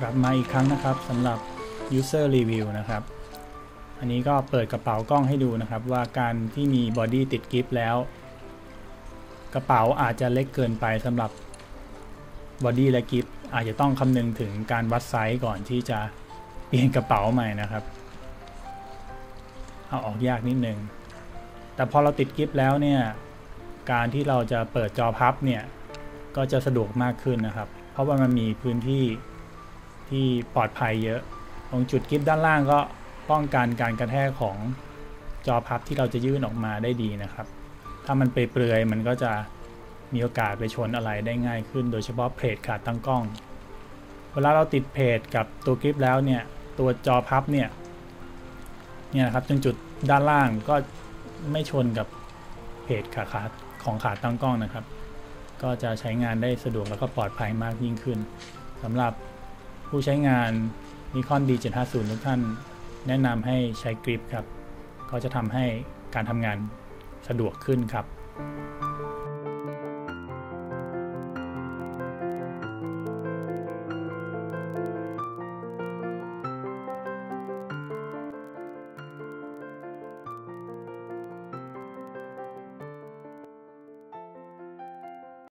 กลับมาอีกครั้งนะครับสำหรับ user review นะครับ อันนี้ก็เปิดกระเป๋ากล้องให้ดูนะครับ ว่าการที่มีบอดี้ติดกิฟต์แล้ว กระเป๋าอาจจะเล็กเกินไปสำหรับบอดี้และกิฟต์อาจจะต้องคำนึงถึงการวัดไซส์ก่อนที่จะเปลี่ยนกระเป๋าใหม่นะครับ เอาออกยากนิดนึง แต่พอเราติดกิฟต์แล้วเนี่ย การที่เราจะเปิดจอพับเนี่ย ก็จะสะดวกมากขึ้นนะครับ เพราะว่ามันมีพื้นที่ ที่ปลอดภัยเยอะ ตรงจุดกิฟต์ด้านล่างก็ป้องกันการกระแทกของจอพับที่เราจะยื่นออกมาได้ดีนะครับ ถ้ามันเปเปลือยมันก็จะมีโอกาสไปชนอะไรได้ง่ายขึ้น โดยเฉพาะเพจขาดตั้งกล้อง เวลาเราติดเพจกับตัวกริปแล้วเนี่ย ตัวจอพับเนี่ย เนี่ยนะครับจนจุดด้านล่างก็ไม่ชนกับเพจขาขาของขาตั้งกล้องนะครับ ก็จะใช้งานได้สะดวกแล้วก็ปลอดภัยมากยิ่งขึ้นสำหรับ ผู้ใช้งาน Nikon D750 ทุกท่านแนะนำให้ใช้กริปครับ ก็จะทำให้การทำงานสะดวกขึ้นครับ